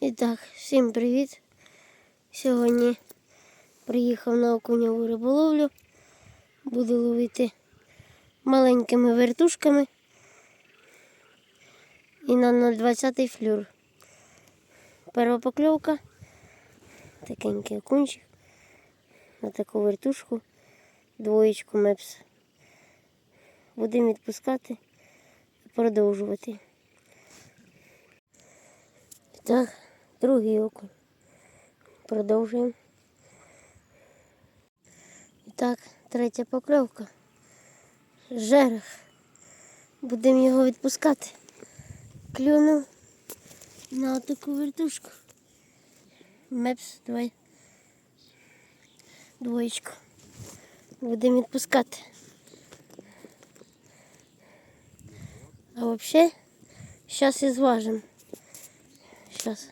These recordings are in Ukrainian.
І так, всім привіт. Сьогодні приїхав на окуньову риболовлю. Буду ловити маленькими вертушками і на 0,20 флюр. Перша покльовка. Такенький окунчик. На таку вертушку. Двоєчку мепс. Будемо відпускати і продовжувати. Так, другий окунь. Продовжуємо. І так, третя покльовка. Жерех. Будемо його відпускати. Клюнув на таку вертушку. Мепс, давай. Двоєчку. Будемо відпускати. А взагалі, зараз і зважимо. Сейчас.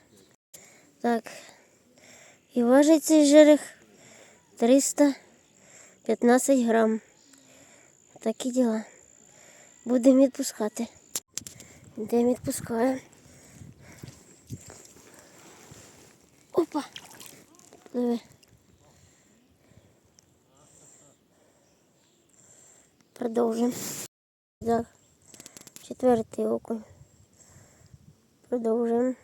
Так. І важить цей жерех 315 грам. Такі діла. Будемо відпускати. Йдемо відпускаємо. Опа. Диви. Продовжимо. Так. Четвертий окунь. Продовжуємо.